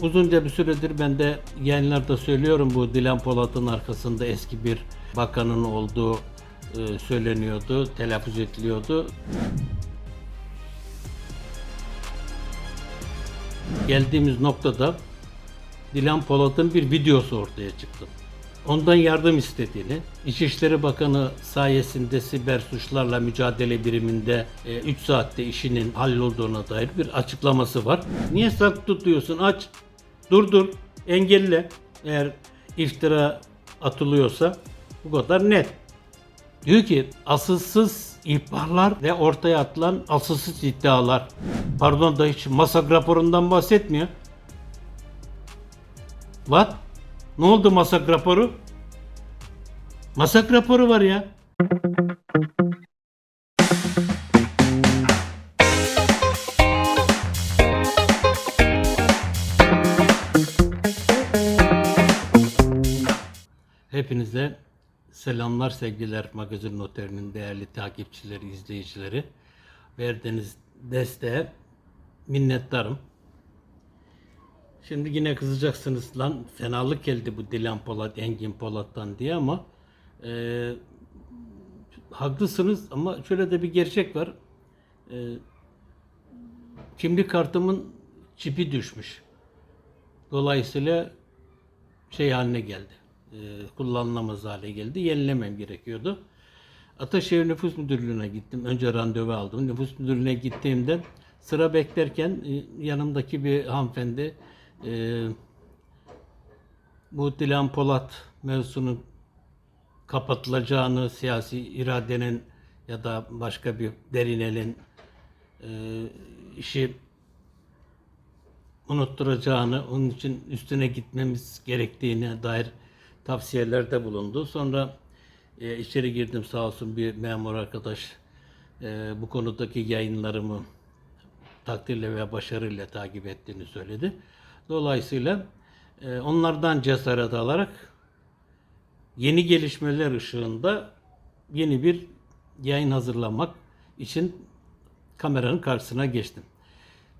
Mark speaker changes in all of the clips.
Speaker 1: Uzunca bir süredir ben de yayınlarda söylüyorum bu Dilan Polat'ın arkasında eski bir bakanın olduğu e, söyleniyordu, telaffuz ediliyordu. Geldiğimiz noktada Dilan Polat'ın bir videosu ortaya çıktı. Ondan yardım istediğini, İçişleri Bakanı sayesinde siber suçlarla mücadele biriminde 3 saatte işinin hallolduğuna dair bir açıklaması var. Niye sak tutuyorsun? Aç, durdur, engelle. Eğer iftira atılıyorsa bu kadar net. Diyor ki asılsız ihbarlar ve ortaya atılan asılsız iddialar. Pardon da hiç masak raporundan bahsetmiyor. What? Ne oldu masak raporu? Masak raporu var ya. Hepinize selamlar sevgiler magazin noterinin değerli takipçileri, izleyicileri. Verdiğiniz desteğe minnettarım. Şimdi yine kızacaksınız lan fenalık geldi bu Dilan Polat, Engin Polat'tan diye ama e, haklısınız ama şöyle de bir gerçek var. E, kimlik kartımın çipi düşmüş. Dolayısıyla şey haline geldi. E, kullanılamaz hale geldi. Yenilemem gerekiyordu. Ataşehir Nüfus Müdürlüğü'ne gittim. Önce randevu aldım. Nüfus Müdürlüğü'ne gittiğimde sıra beklerken e, yanımdaki bir hanımefendi e, bu Dilan Polat mevzusunun kapatılacağını, siyasi iradenin ya da başka bir derin elin e, işi unutturacağını, onun için üstüne gitmemiz gerektiğine dair tavsiyelerde bulundu. Sonra e, içeri girdim sağ olsun bir memur arkadaş e, bu konudaki yayınlarımı takdirle ve başarıyla takip ettiğini söyledi. Dolayısıyla e, onlardan cesaret alarak yeni gelişmeler ışığında yeni bir yayın hazırlamak için kameranın karşısına geçtim.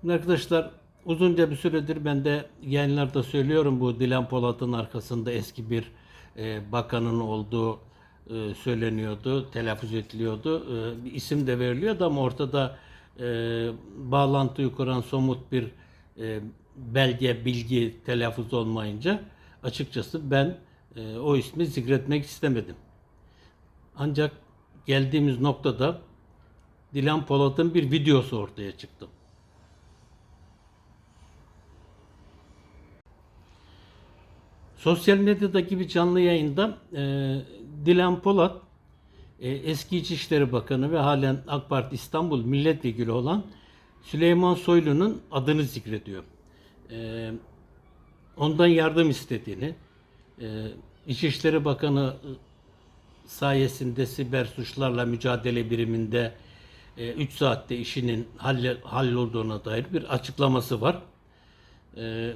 Speaker 1: Arkadaşlar uzunca bir süredir ben de yayınlarda söylüyorum bu Dilan Polat'ın arkasında eski bir e, bakanın olduğu e, söyleniyordu, telaffuz ediliyordu. E, bir isim de veriliyordu ama ortada e, bağlantıyı kuran somut bir e, belge, bilgi telaffuz olmayınca açıkçası ben e, o ismi zikretmek istemedim. Ancak geldiğimiz noktada Dilan Polat'ın bir videosu ortaya çıktı. Sosyal medyadaki bir canlı yayında e, Dilan Polat e, eski İçişleri Bakanı ve halen AK Parti İstanbul Milletvekili olan Süleyman Soylu'nun adını zikrediyor. E, ondan yardım istediğini, e, İçişleri Bakanı sayesinde siber suçlarla mücadele biriminde 3 saatte işinin halle, hallolduğuna dair bir açıklaması var. E,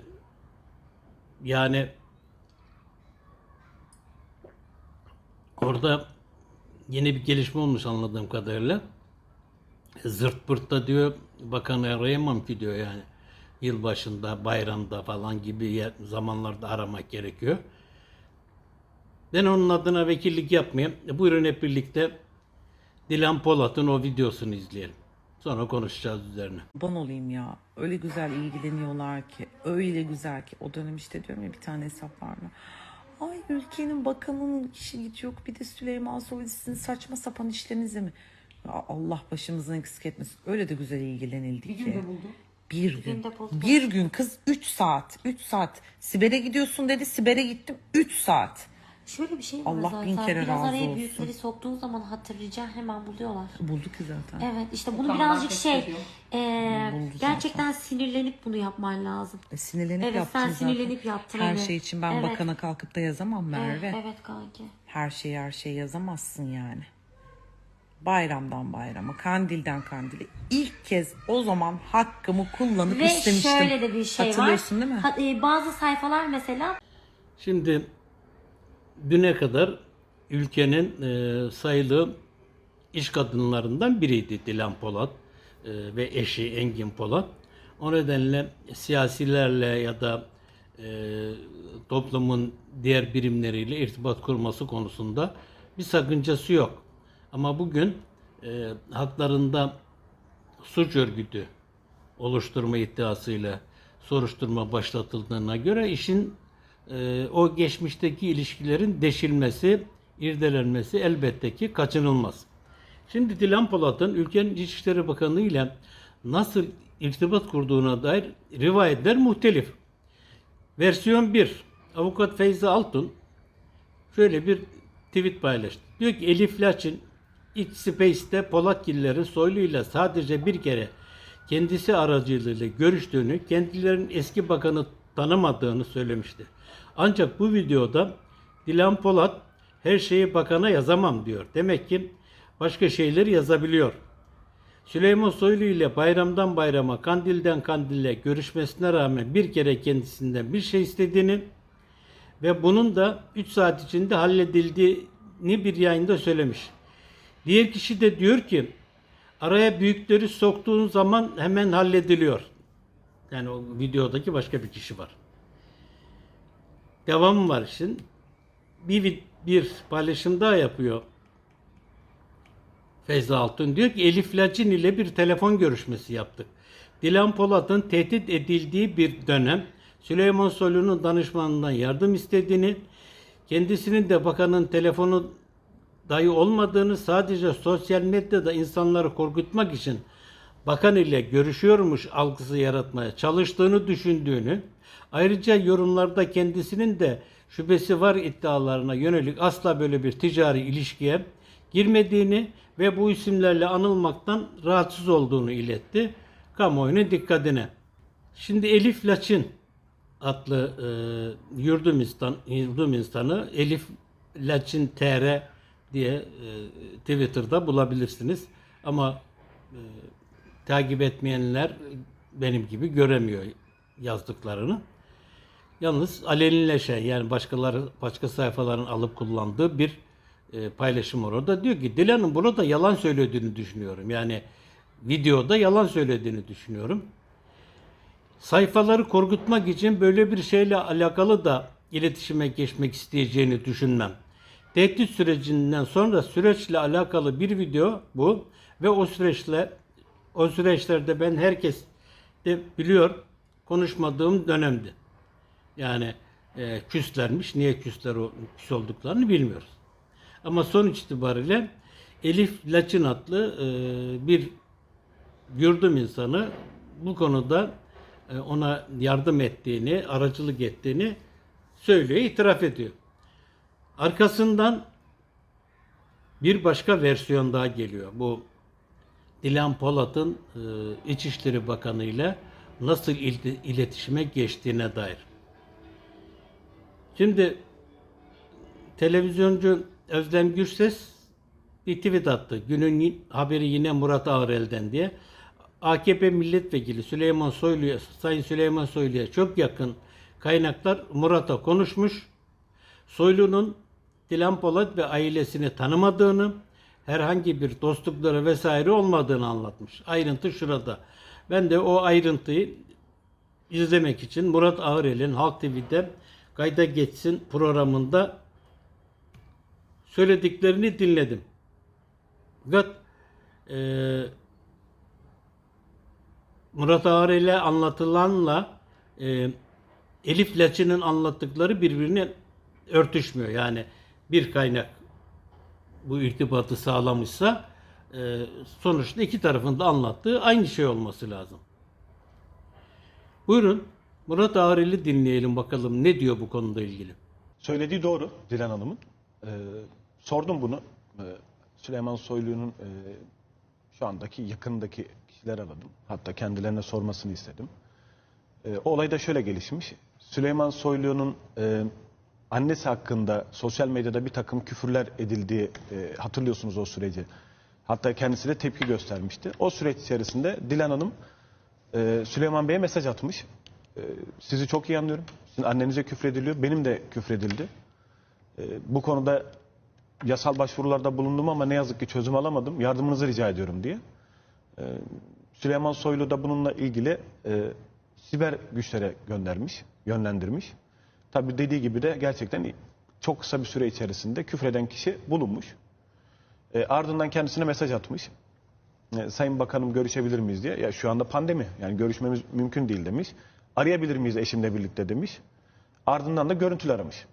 Speaker 1: yani Orada yeni bir gelişme olmuş anladığım kadarıyla. Zırt pırtta diyor bakanı arayamam ki diyor yani. Yılbaşında, bayramda falan gibi yer, zamanlarda aramak gerekiyor. Ben onun adına vekillik yapmayayım. E, Buyurun hep birlikte Dilan Polat'ın o videosunu izleyelim. Sonra konuşacağız üzerine.
Speaker 2: Ban olayım ya. Öyle güzel ilgileniyorlar ki. Öyle güzel ki. O dönem işte diyorum ya bir tane hesap var mı? Ay ülkenin bakanının işi gücü yok. Bir de Süleyman Soylu sizin saçma sapan işlerinize mi? Ya Allah başımızdan eksik etmesin. Öyle de güzel ilgilenildi
Speaker 3: Bir
Speaker 2: ki.
Speaker 3: günde buldu.
Speaker 2: Bir gün.
Speaker 3: günde buldu.
Speaker 2: Bir gün kız 3 saat. 3 saat. Siber'e gidiyorsun dedi. Siber'e gittim 3 saat.
Speaker 3: Şöyle bir şey var
Speaker 2: Allah
Speaker 3: zaten.
Speaker 2: bin kere
Speaker 3: Biraz
Speaker 2: razı
Speaker 3: araya
Speaker 2: olsun.
Speaker 3: büyükleri soktuğun zaman hatırlayacağın hemen buluyorlar.
Speaker 2: Bulduk ki zaten.
Speaker 3: Evet işte bunu
Speaker 4: Okanlar
Speaker 3: birazcık şey
Speaker 4: ediyor.
Speaker 3: e,
Speaker 2: Buldu
Speaker 3: gerçekten sinirlenip bunu yapman lazım.
Speaker 2: E, sinirlenip
Speaker 3: Evet,
Speaker 2: yaptın
Speaker 3: sen
Speaker 2: zaten.
Speaker 3: sinirlenip yaptın,
Speaker 2: Her
Speaker 3: evet.
Speaker 2: şey için ben
Speaker 3: Evet.
Speaker 2: bakana kalkıp da yazamam Merve.
Speaker 3: Evet, evet kanki.
Speaker 2: Her şeyi her şeyi yazamazsın yani. Bayramdan bayrama, kandilden kandile. İlk kez o zaman hakkımı kullanıp
Speaker 3: Ve
Speaker 2: istemiştim.
Speaker 3: şöyle de bir şey
Speaker 2: Hatırlıyorsun
Speaker 3: var.
Speaker 2: değil mi?
Speaker 3: Ha- e, bazı sayfalar mesela
Speaker 1: Şimdi düne kadar ülkenin e, sayılı iş kadınlarından biriydi Dilan Polat e, ve eşi Engin Polat. O nedenle siyasilerle ya da e, toplumun diğer birimleriyle irtibat kurması konusunda bir sakıncası yok. Ama bugün e, haklarında suç örgütü oluşturma iddiasıyla soruşturma başlatıldığına göre işin e, o geçmişteki ilişkilerin deşilmesi, irdelenmesi elbette ki kaçınılmaz. Şimdi Dilan Polat'ın ülkenin İçişleri Bakanı ile nasıl irtibat kurduğuna dair rivayetler muhtelif. Versiyon 1. Avukat Feyzi Altun şöyle bir tweet paylaştı. Diyor ki Elif Laçin X Space'te Polatgillerin Soylu'yla sadece bir kere kendisi aracılığıyla görüştüğünü, kendilerinin eski bakanı tanımadığını söylemişti. Ancak bu videoda Dilan Polat her şeyi bakana yazamam diyor. Demek ki başka şeyleri yazabiliyor. Süleyman Soylu ile bayramdan bayrama, kandilden kandille görüşmesine rağmen bir kere kendisinden bir şey istediğini ve bunun da 3 saat içinde halledildiğini bir yayında söylemiş. Diğer kişi de diyor ki araya büyükleri soktuğun zaman hemen hallediliyor. Yani o videodaki başka bir kişi var. Devamı var işin. Bir, bir paylaşım daha yapıyor. Feyza Altun diyor ki Elif Lacin ile bir telefon görüşmesi yaptık. Dilan Polat'ın tehdit edildiği bir dönem Süleyman Soylu'nun danışmanından yardım istediğini, kendisinin de bakanın telefonu dahi olmadığını sadece sosyal medyada insanları korkutmak için bakan ile görüşüyormuş algısı yaratmaya çalıştığını düşündüğünü, ayrıca yorumlarda kendisinin de şüphesi var iddialarına yönelik asla böyle bir ticari ilişkiye girmediğini ve bu isimlerle anılmaktan rahatsız olduğunu iletti kamuoyunun dikkatine. Şimdi Elif Laçin adlı e, yurdum, insan, yurdum insanı Elif Laçin TR diye e, Twitter'da bulabilirsiniz. Ama e, takip etmeyenler benim gibi göremiyor yazdıklarını. Yalnız alenileşen yani başkaları başka sayfaların alıp kullandığı bir e, paylaşım orada. Diyor ki Dilan'ın burada yalan söylediğini düşünüyorum. Yani videoda yalan söylediğini düşünüyorum. Sayfaları korkutmak için böyle bir şeyle alakalı da iletişime geçmek isteyeceğini düşünmem. Tehdit sürecinden sonra süreçle alakalı bir video bu ve o süreçle o süreçlerde ben herkes de biliyor konuşmadığım dönemdi. Yani e, küslermiş. Niye küsler o- küs olduklarını bilmiyoruz. Ama sonuç itibariyle Elif Laçin adlı e, bir yurdum insanı bu konuda e, ona yardım ettiğini, aracılık ettiğini söylüyor, itiraf ediyor. Arkasından bir başka versiyon daha geliyor. Bu Dilan Polat'ın e, İçişleri Bakanı ile nasıl il- iletişime geçtiğine dair. Şimdi televizyoncu Özlem Gürses bir tweet attı. Günün haberi yine Murat Ağrel'den diye. AKP milletvekili Süleyman Soylu'ya, Sayın Süleyman Soylu'ya çok yakın kaynaklar Murat'a konuşmuş. Soylu'nun Dilan Polat ve ailesini tanımadığını, herhangi bir dostlukları vesaire olmadığını anlatmış. Ayrıntı şurada. Ben de o ayrıntıyı izlemek için Murat Ağrel'in Halk TV'de Kayda Geçsin programında söylediklerini dinledim. Fakat eee Murat Ağrel'e anlatılanla eee Elif Laçin'in anlattıkları birbirine örtüşmüyor. Yani bir kaynak bu irtibatı sağlamışsa eee, sonuçta iki tarafın da anlattığı aynı şey olması lazım. Buyurun Murat Ağrel'i dinleyelim bakalım ne diyor bu konuda ilgili.
Speaker 4: Söylediği doğru Dilan Hanım'ın. Ee, sordum bunu. Ee, Süleyman Soylu'nun e, şu andaki yakındaki kişiler aradım. Hatta kendilerine sormasını istedim. Ee, o olay da şöyle gelişmiş. Süleyman Soylu'nun e, annesi hakkında sosyal medyada bir takım küfürler edildiği e, hatırlıyorsunuz o süreci. Hatta kendisi de tepki göstermişti. O süreç içerisinde Dilan Hanım e, Süleyman Bey'e mesaj atmış. E, sizi çok iyi anlıyorum. Sizin annenize küfrediliyor. Benim de küfredildi. E, bu konuda yasal başvurularda bulundum ama ne yazık ki çözüm alamadım. Yardımınızı rica ediyorum diye. E, Süleyman Soylu da bununla ilgili e, siber güçlere göndermiş, yönlendirmiş. Tabii dediği gibi de gerçekten çok kısa bir süre içerisinde küfreden kişi bulunmuş. E, ardından kendisine mesaj atmış. E, Sayın Bakanım görüşebilir miyiz diye. Ya şu anda pandemi yani görüşmemiz mümkün değil demiş. Arayabilir miyiz eşimle birlikte demiş. Ardından da görüntülü aramış.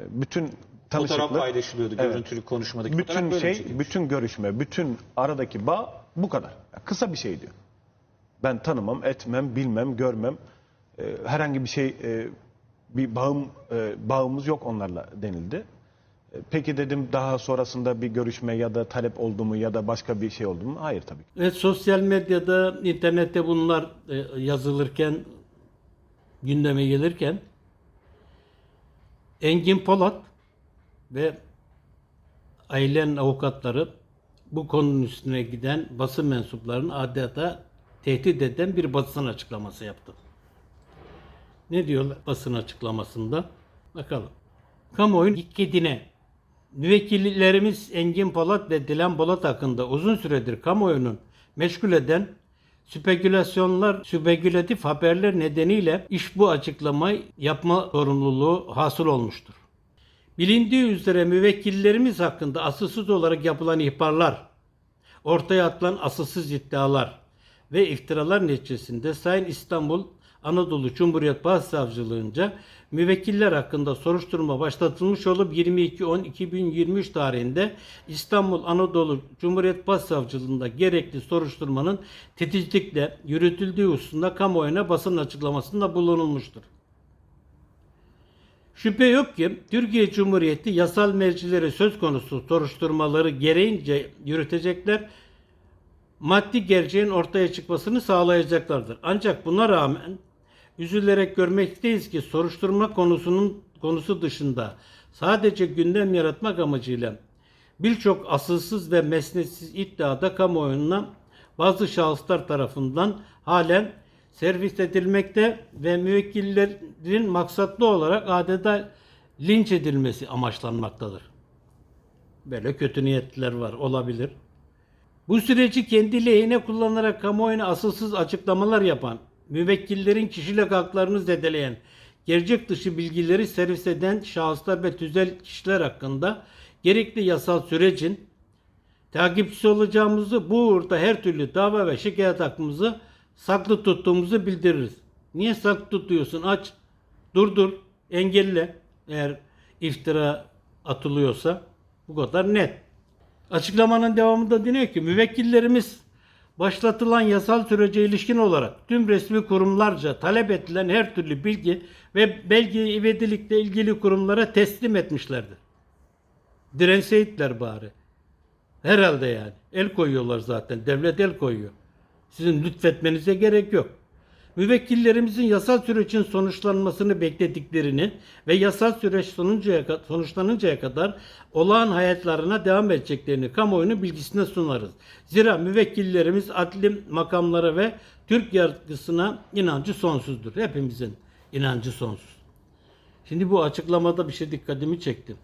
Speaker 4: E, bütün
Speaker 5: Fotoğraf
Speaker 4: tanışıklık,
Speaker 5: paylaşılıyordu
Speaker 4: Evet.
Speaker 5: görüntülü konuşmadaki fotoğraf
Speaker 4: bütün şey,
Speaker 5: şey.
Speaker 4: bütün görüşme, bütün aradaki bağ bu kadar. Ya kısa bir şey diyor. Ben tanımam, etmem, bilmem, görmem. E, herhangi bir şey, e, bir bağım, e, bağımız yok onlarla denildi. E, peki dedim daha sonrasında bir görüşme ya da talep oldu mu ya da başka bir şey oldu mu? Hayır tabii.
Speaker 1: Evet sosyal medyada, internette bunlar e, yazılırken, gündeme gelirken Engin Polat ve ailen avukatları bu konunun üstüne giden basın mensuplarını adeta tehdit eden bir basın açıklaması yaptı. Ne diyorlar basın açıklamasında? Bakalım. Kamuoyun kedine müvekkillerimiz Engin Polat ve Dilan Polat hakkında uzun süredir kamuoyunun meşgul eden spekülasyonlar, spekülatif haberler nedeniyle iş bu açıklamayı yapma sorumluluğu hasıl olmuştur. Bilindiği üzere müvekkillerimiz hakkında asılsız olarak yapılan ihbarlar, ortaya atılan asılsız iddialar ve iftiralar neticesinde Sayın İstanbul Anadolu Cumhuriyet Başsavcılığınca müvekkiller hakkında soruşturma başlatılmış olup 22.10.2023 tarihinde İstanbul Anadolu Cumhuriyet Başsavcılığında gerekli soruşturmanın titizlikle yürütüldüğü hususunda kamuoyuna basın açıklamasında bulunulmuştur. Şüphe yok ki Türkiye Cumhuriyeti yasal mercileri söz konusu soruşturmaları gereğince yürütecekler, maddi gerçeğin ortaya çıkmasını sağlayacaklardır. Ancak buna rağmen üzülerek görmekteyiz ki soruşturma konusunun konusu dışında sadece gündem yaratmak amacıyla birçok asılsız ve mesnetsiz iddiada kamuoyuna bazı şahıslar tarafından halen servis edilmekte ve müvekkillerin maksatlı olarak adeta linç edilmesi amaçlanmaktadır. Böyle kötü niyetliler var, olabilir. Bu süreci kendi lehine kullanarak kamuoyuna asılsız açıklamalar yapan, müvekkillerin kişilik haklarını zedeleyen, gerçek dışı bilgileri servis eden şahıslar ve tüzel kişiler hakkında gerekli yasal sürecin takipçisi olacağımızı, bu uğurda her türlü dava ve şikayet hakkımızı saklı tuttuğumuzu bildiririz. Niye saklı tutuyorsun? Aç, durdur, engelle eğer iftira atılıyorsa. Bu kadar net. Açıklamanın devamında deniyor ki müvekkillerimiz başlatılan yasal sürece ilişkin olarak tüm resmi kurumlarca talep edilen her türlü bilgi ve belge ivedilikle ilgili kurumlara teslim etmişlerdir. Direnseyitler bari. Herhalde yani. El koyuyorlar zaten. Devlet el koyuyor. Sizin lütfetmenize gerek yok. Müvekkillerimizin yasal sürecin sonuçlanmasını beklediklerini ve yasal süreç sonuçlanıncaya kadar olağan hayatlarına devam edeceklerini kamuoyunun bilgisine sunarız. Zira müvekkillerimiz adli makamlara ve Türk yargısına inancı sonsuzdur. Hepimizin inancı sonsuz. Şimdi bu açıklamada bir şey dikkatimi çekti.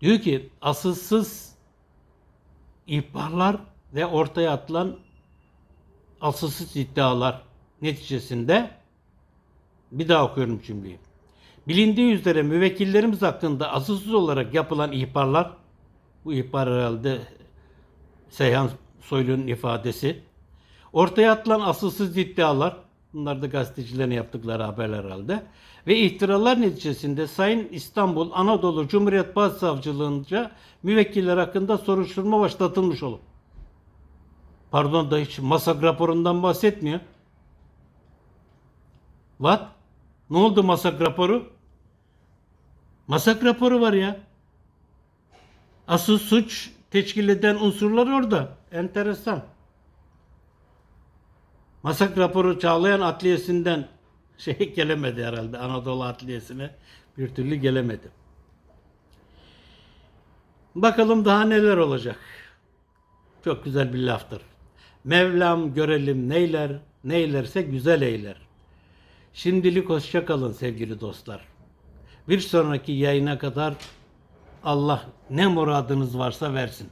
Speaker 1: Diyor ki asılsız ihbarlar ve ortaya atılan asılsız iddialar neticesinde bir daha okuyorum cümleyi. Bilindiği üzere müvekkillerimiz hakkında asılsız olarak yapılan ihbarlar, bu ihbar herhalde Seyhan Soylu'nun ifadesi, ortaya atılan asılsız iddialar, bunlar da gazetecilerin yaptıkları haberler herhalde, ve ihtiralar neticesinde Sayın İstanbul Anadolu Cumhuriyet Başsavcılığınca müvekkiller hakkında soruşturma başlatılmış olup, Pardon da hiç masak raporundan bahsetmiyor. What? Ne oldu masak raporu? Masak raporu var ya. Asıl suç teşkil eden unsurlar orada. Enteresan. Masak raporu Çağlayan Adliyesi'nden şey gelemedi herhalde Anadolu Adliyesi'ne bir türlü gelemedi. Bakalım daha neler olacak. Çok güzel bir laftır. Mevlam görelim neyler, neylerse güzel eyler. Şimdilik hoşça kalın sevgili dostlar. Bir sonraki yayına kadar Allah ne muradınız varsa versin.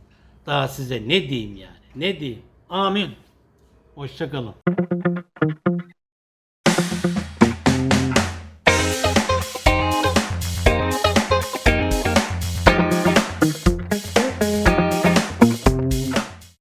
Speaker 1: Daha size ne diyeyim yani, ne diyeyim. Amin. Hoşçakalın.